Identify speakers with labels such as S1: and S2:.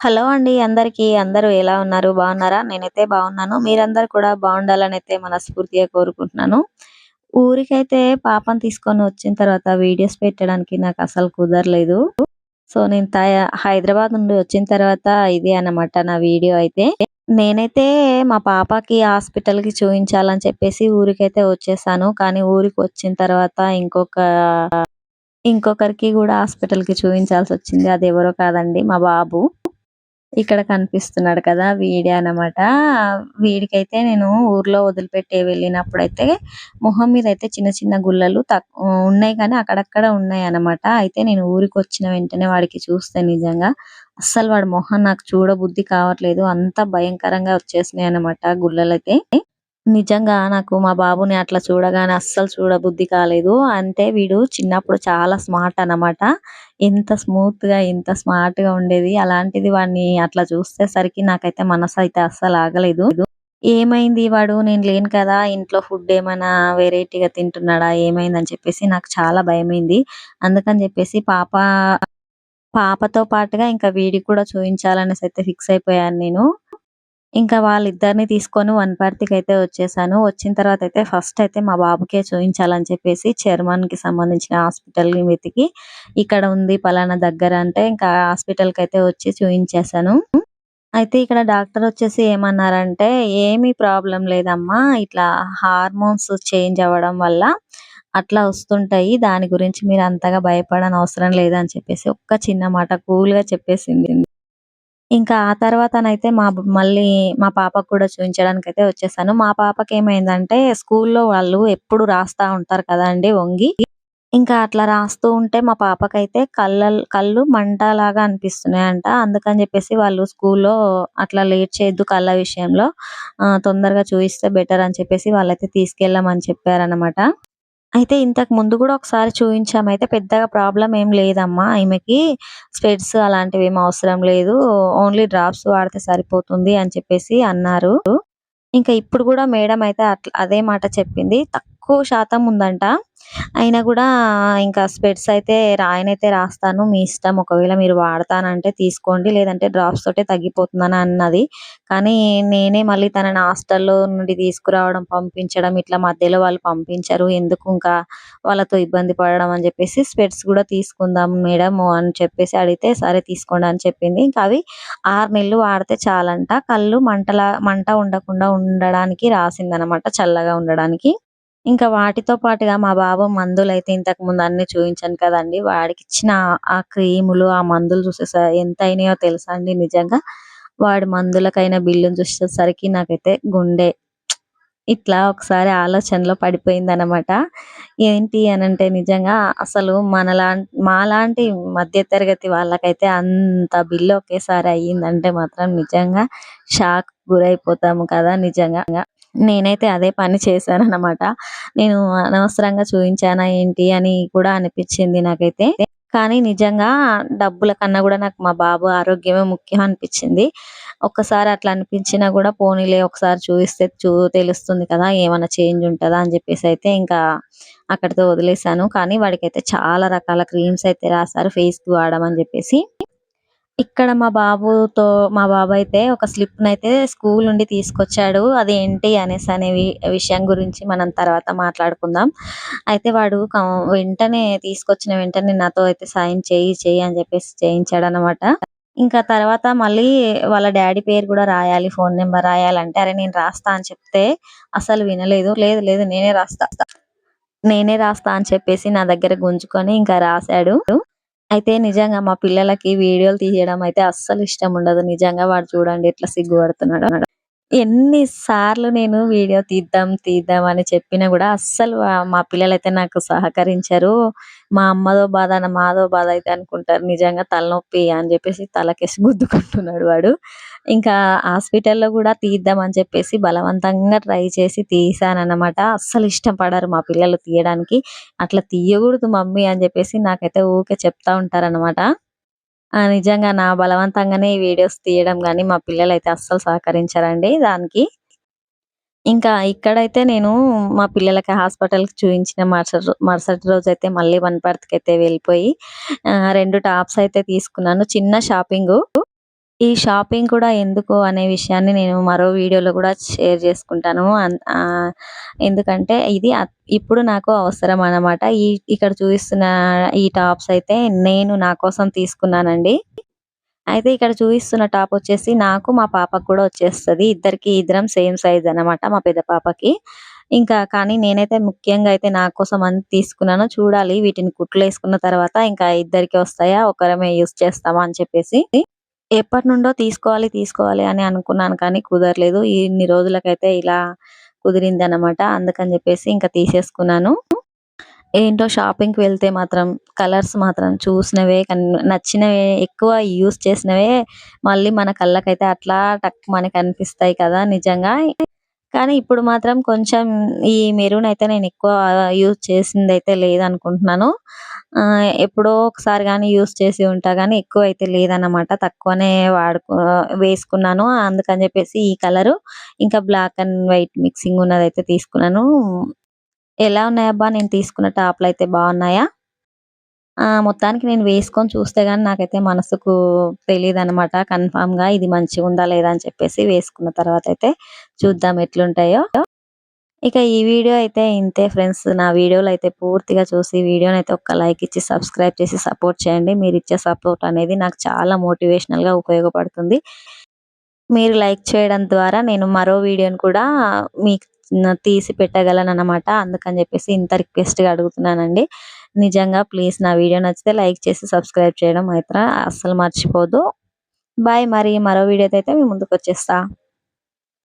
S1: Hello అండి అందరికీ. అందరూ ఎలా ఉన్నారు? బాగున్నారా? నేనైతే బాగున్నాను. మీరందరూ కూడా బాగుండాలని అయితే మనస్ఫూర్తిగా కోరుకుంటున్నాను. ఊరికైతే పాపం తీసుకొని వచ్చిన తర్వాత వీడియోస్ పెట్టడానికి నాకు అసలు కుదరలేదు. సో, నేను తయ హైదరాబాద్ నుండి వచ్చిన తర్వాత ఇది అన్నమాట నా వీడియో అయితే. నేనైతే మా పాపకి హాస్పిటల్‌కి చూపించాలని చెప్పేసి ఊరికైతే వచ్చేసాను. కానీ ఊరికి వచ్చిన తర్వాత ఇంకొక ఇంకొకరికి కూడా హాస్పిటల్‌కి అది ఎవరో కాదండి మా బాబు. ఇక్కడ కనిపిస్తున్నాడు కదా! వీడే అన్నమాట. వీడికైతే నేను ఊర్లో వదిలిపెట్టి వెళ్ళినప్పుడైతే మొహం మీద అయితే చిన్న చిన్న గుల్లలు ఉన్నాయి కానీ అక్కడక్కడ ఉన్నాయి అనమాట అయితే నేను ఊరికి వచ్చిన వెంటనే వాడికి చూస్తే నిజంగా అస్సలు వాడి మొహం నాకు చూడబుద్ధి కావట్లేదు. అంత భయంకరంగా వచ్చేసినాయి అనమాట గుల్లలైతే. నిజంగా నాకు మా బాబుని అట్లా చూడగానే అస్సలు చూడబుద్ధి కాలేదు. అంటే వీడు చిన్నప్పుడు చాలా స్మార్ట్ అన్నమాట. ఎంత స్మూత్‌గా, ఎంత స్మార్ట్‌గా ఉండేది. అలాంటిది వాడిని అట్లా చూసేసరికి నాకైతే మనసు అయితే అస్సలు ఆగలేదు. ఏమైంది వాడు నేను లేను కదా! ఇంట్లో ఫుడ్ ఏమైనా వెరైటీగా తింటున్నాడా? ఏమైందని చెప్పేసి నాకు చాలా భయమైంది. అందుకని చెప్పేసి పాప పాపతో పాటుగా ఇంకా వీడికి కూడా చూయించాలనేసి అయితే ఫిక్స్ అయిపోయాను నేను. ఇంకా వాళ్ళిద్దరిని తీసుకొని వనపర్తికైతే వచ్చేసాను. వచ్చిన తర్వాత అయితే ఫస్ట్ అయితే మా బాబుకే చూపించాలని చెప్పేసి చర్మానికి సంబంధించిన హాస్పిటల్ వెతికి ఇక్కడ ఉంది పలానా దగ్గర అంటే ఇంకా హాస్పిటల్‌కైతే వచ్చి చూపించేశాను అయితే ఇక్కడ డాక్టర్ వచ్చేసి ఏమన్నారంటే, ఏమీ ప్రాబ్లం లేదమ్మా. ఇట్లా హార్మోన్స్ చేంజ్ అవ్వడం వల్ల అట్లా వస్తుంటాయి. దాని గురించి మీరు అంతగా భయపడనవసరం లేదు" అని చెప్పేసి ఒక్క చిన్న మాట కూల్‌గా చెప్పేసింది. ఇంకా ఆ తర్వాత నైతే మా మళ్ళీ మా పాపకు కూడా చూపించడానికి అయితే వచ్చేసాను. మా పాపకి ఏమైందంటే స్కూల్‌లో వాళ్ళు ఎప్పుడు రాస్తా ఉంటారు కదండి వంగి. ఇంకా అట్లా రాస్తూ ఉంటే మా పాపకైతే కళ్ళ కళ్ళు మంటలాగా అనిపిస్తున్నాయంట. అందుకని చెప్పేసి వాళ్ళు స్కూల్‌లో అట్లా లేట్ చేయొద్దు కళ్ళ విషయంలో. తొందరగా చూయిస్తే బెటర్ అని చెప్పేసి వాళ్ళైతే తీసుకెళ్ళమని చెప్పారనమాట అయితే ఇంతకు ముందు కూడా ఒకసారి చూయించాము. అయితే పెద్దగా ప్రాబ్లమ్ ఏం లేదమ్మా ఈమెకి. స్పెట్స్ ఏం అవసరం లేదు. ఓన్లీ డ్రాప్స్ వాడితే సరిపోతుంది అని చెప్పేసి అన్నారు. ఇంకా ఇప్పుడు కూడా మేడం అయితే అట్లా అదే మాట చెప్పింది. తక్కువ శాతం ఉందంట. అయినా కూడా ఇంకా స్పెట్స్ అయితే రాయనైతే రాస్తాను. మీ ఇష్టం. ఒకవేళ మీరు వాడతానంటే తీసుకోండి. లేదంటే డ్రాప్స్ తోటే తగ్గిపోతుందని అన్నది. కానీ నేనే మళ్ళీ తనని హాస్టల్‌లో నుండి తీసుకురావడం, పంపించడం ఇట్లా మధ్యలో వాళ్ళు పంపించరు. ఎందుకు ఇంకా వాళ్ళతో ఇబ్బంది పడడం అని చెప్పేసి స్పెట్స్ కూడా తీసుకుందాం మేడం అని చెప్పేసి అడిగితే, సరే తీసుకోండి అని చెప్పింది. ఇంకా అవి ఆరు నెలలు వాడితే చాలంట. కళ్ళు మంటలా మంట ఉండకుండా ఉండడానికి రాసిందనమాట చల్లగా ఉండడానికి. ఇంకా వాటితో పాటుగా మా బాబు మందులైతే అన్ని చూపించాను కదండి వాడికి ఇచ్చిన ఆ క్రీములు, ఆ మందులు చూసేసరి ఎంత అయినాయో తెలుసా అండి నిజంగా. వాడి మందులకైనా బిల్లును చూసేసరికి నాకైతే గుండె ఇట్లా ఒకసారి ఆలోచనలో పడిపోయింది అనమాట ఏంటి అనంటే నిజంగా అసలు మనలా మాలాంటి మధ్యతరగతి వాళ్ళకైతే అంత బిల్లు ఒకేసారి అయ్యిందంటే మాత్రం నిజంగా షాక్ గురైపోతాము కదా! నిజంగా. నేనైతే అదే పని చేశాననమాట. నేను అనవసరంగా చూపించానా ఏంటి అని కూడా అనిపించింది నాకైతే. కానీ నిజంగా డబ్బుల కన్నా కూడా నాకు మా బాబు ఆరోగ్యమే ముఖ్యం అనిపించింది ఒక్కసారి అట్లా అనిపించినా కూడా పోనీలే ఒకసారి చూపిస్తే చూ తెలుస్తుంది కదా! ఏమైనా చేంజ్ ఉంటదా అని చెప్పేసి అయితే ఇంకా అక్కడితో వదిలేసాను. కానీ వాడికైతే చాలా రకాల క్రీమ్స్ అయితే రాశారు ఫేస్‌కి వాడమని చెప్పేసి. ఇక్కడ మా బాబుతో మా బాబైతే ఒక స్లిప్‌నైతే స్కూల్ నుండి తీసుకొచ్చాడు. అది ఏంటి అనేసి అనే విషయం గురించి మనం తర్వాత మాట్లాడుకుందాం. అయితే వాడు వెంటనే తీసుకొచ్చిన వెంటనే నాతో అయితే సాయం చేయి చేయి అని చెప్పేసి చేయించాడు అనమాట ఇంకా తర్వాత మళ్ళీ వాళ్ళ డాడీ పేరు కూడా రాయాలి, ఫోన్ నెంబర్ రాయాలంటే, అరే నేను రాస్తా అని చెప్తే అసలు వినలేదు. లేదు లేదు నేనే రాస్తా. నేనే రాస్తా అని చెప్పేసి నా దగ్గర గుంజుకొని ఇంకా రాశాడు అయితే నిజంగా మా పిల్లలకి వీడియోలు తీయడం అయితే అస్సలు ఇష్టం ఉండదు. నిజంగా వాడు చూడండి ఎట్లా సిగ్గుపడుతున్నాడో. ఎన్నిసార్లు నేను వీడియో తీద్దాం, తీద్దాం అని చెప్పినా కూడా అస్సలు మా పిల్లలైతే నాకు సహకరించరు. మా అమ్మదో బాధ, మాదో బాధ అయితే అనుకుంటారు. నిజంగా తలనొప్పి అని చెప్పేసి తలకేసి గుద్దుకుంటున్నాడు వాడు. ఇంకా హాస్పిటల్‌లో కూడా తీద్దాం అని చెప్పేసి బలవంతంగా ట్రై చేసి తీసానమాట అస్సలు ఇష్టపడరు మా పిల్లలు తీయడానికి. అట్లా తీయకూడదు మమ్మీ అని చెప్పేసి నాకైతే ఊకే చెప్తా ఉంటారనమాట. ఆ! నిజంగా నా బలవంతంగానే ఈ వీడియోస్ తీయడం కానీ మా పిల్లలు అయితే అస్సలు సహకరించారండి దానికి. ఇంకా ఇక్కడైతే నేను మా పిల్లలకి హాస్పిటల్‌కి చూయించిన మరుసటి రో మరుసటి అయితే మళ్ళీ అయితే వెళ్ళిపోయి రెండు టాప్స్ అయితే తీసుకున్నాను. చిన్న షాపింగు. ఈ షాపింగ్ కూడా ఎందుకు అనే విషయాన్ని నేను మరో వీడియోలో కూడా షేర్ చేసుకుంటాను. ఎందుకంటే ఇది ఇప్పుడు నాకు అవసరం అన్నమాట. ఈ ఇక్కడ చూపిస్తున్న ఈ టాప్స్ అయితే నేను నా కోసం తీసుకున్నానండి. అయితే ఇక్కడ చూపిస్తున్న టాప్ వచ్చేసి నాకు, మా పాపకు కూడా వచ్చేస్తది. ఇద్దరికి ఇద్దరం సేమ్ సైజ్ అన్నమాట మా పెద్ద పాపకి. ఇంకా కానీ నేనైతే ముఖ్యంగా అయితే నా కోసం అని తీసుకున్నాను. చూడాలి వీటిని కుట్లు వేసుకున్న తర్వాత ఇంకా ఇద్దరికి వస్తాయా? ఒకరమే యూజ్ చేస్తామా? అని చెప్పేసి. ఎప్పటి నుండో తీసుకోవాలి, తీసుకోవాలి అని అనుకున్నాను కానీ కుదరలేదు. ఇన్ని రోజులకైతే ఇలా కుదిరింది అనమాట అందుకని చెప్పేసి ఇంకా తీసేసుకున్నాను. ఏంటో షాపింగ్‌కి వెళ్తే మాత్రం కలర్స్ మాత్రం చూసినవే కన్ నచ్చినవే ఎక్కువ యూస్ చేసినవే మళ్ళీ మన కళ్ళకైతే అట్లా టక్ మనకి అనిపిస్తాయి కదా! నిజంగా. కానీ ఇప్పుడు మాత్రం కొంచెం ఈ మెరూన్ అయితే నేను ఎక్కువ యూజ్ చేసిందైతే లేదనుకుంటున్నాను. ఎప్పుడో ఒకసారి కానీ యూజ్ చేసి ఉంటా కానీ ఎక్కువ అయితే లేదన్నమాట. తక్కువనే వాడుకో వేసుకున్నాను. అందుకని చెప్పేసి ఈ కలరు ఇంకా బ్లాక్ అండ్ వైట్ మిక్సింగ్ ఉన్నదైతే తీసుకున్నాను. ఎలా ఉన్నాయబ్బా! నేను తీసుకున్న టాప్‌లయితే బాగున్నాయా? ఆ! మొత్తానికి నేను వేసుకొని చూస్తే గాని నాకైతే మనసుకు తెలియదు తెలీదనమాట. కన్ఫర్మ్‌గా ఇది మంచిగుందా లేదా అని చెప్పేసి వేసుకున్న తర్వాత అయితే చూద్దాం ఎట్లుంటాయో. ఇక ఈ వీడియో అయితే ఇంతే ఫ్రెండ్స్. నా వీడియోలు అయితే పూర్తిగా చూసి వీడియోని అయితే ఒక్క లైక్ ఇచ్చి సబ్స్క్రైబ్ చేసి సపోర్ట్ చేయండి. మీరు ఇచ్చే సపోర్ట్ అనేది నాకు చాలా మోటివేషనల్‌గా ఉపయోగపడుతుంది. మీరు లైక్ చేయడం ద్వారా నేను మరో వీడియోని కూడా మీకు తీసి పెట్టగలను అనమాట అందుకని చెప్పేసి ఇంత రిక్వెస్ట్‌గా అడుగుతున్నానండి. నిజంగా ప్లీజ్ నా వీడియో నచ్చితే లైక్ చేసి సబ్స్క్రైబ్ చేయడం మాత్రం అస్సలు మర్చిపోదు బాయ్ మరి మరో వీడియోతో అయితే మీ ముందుకొచ్చేస్తా.